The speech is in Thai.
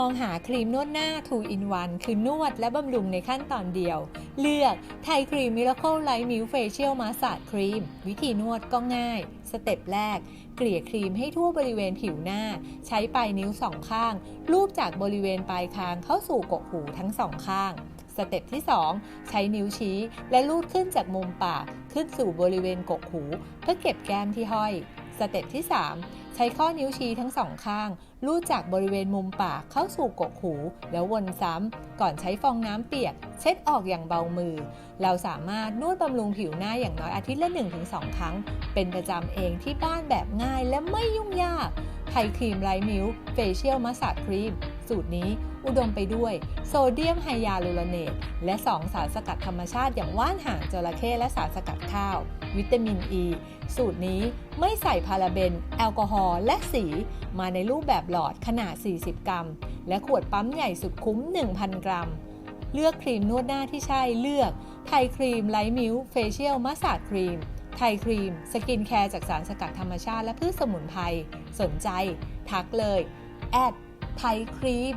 มองหาครีมนวดหน้า 2 in 1 คือนวดและบำรุงในขั้นตอนเดียว เลือกไทยครีม Miracle Light Milk Facial Massage Cream วิธีนวดก็ง่าย สเต็ปแรก เกลี่ยครีมให้ทั่วบริเวณผิวหน้า ใช้ปลายนิ้วสองข้าง ลูบจากบริเวณปลายคางเข้าสู่กกหูทั้งสองข้าง สเต็ปที่ 2 ใช้นิ้วชี้และลูดขึ้นจากมุมปากขึ้นสู่บริเวณกกหู เพื่อเก็บแก้มที่ห้อย สเต็ปที่ 3 ใช้ข้อนิ้วชี้ทั้งสองข้าง ลูดจากบริเวณมุมปากเข้าสู่กกหู แล้ววนซ้ำ ก่อนใช้ฟองน้ำเปียก เช็ดออกอย่างเบามือ เราสามารถนวดบำรุงผิวหน้าอย่างน้อยอาทิตย์ละ 1-2 ครั้ง เป็นประจำเองที่บ้านแบบง่ายและไม่ยุ่งยากไทยครีมไร้มิ้วเฟเชียลมัสซาครีม สูตรนี้อุดมไปด้วยโซเดียมไฮยาลูรเนตและ2สารสกัดธรรมชาติอย่างว่านหางจระเข้และสารสกัดข้าว วิตามินอ e, ีสูตรนี้ไม่ใส่พาราเบน แอลกอฮอล์และสี มาในรูปแบบหลอดขนาด 40 กรัม และขวดปั๊มใหญ่สุดคุ้ม 1,000 กรัม เลือกครีมนวดหน้าที่ใช่เลือก ไทยครีมไลท์มิลค์เฟเชียลมัส g e ครีมไทยครีม สกินแคร์จากสารสกัดธรรมชาติและพืชสมุนไพร สนใจ ทักเลย แอด ไทยครีม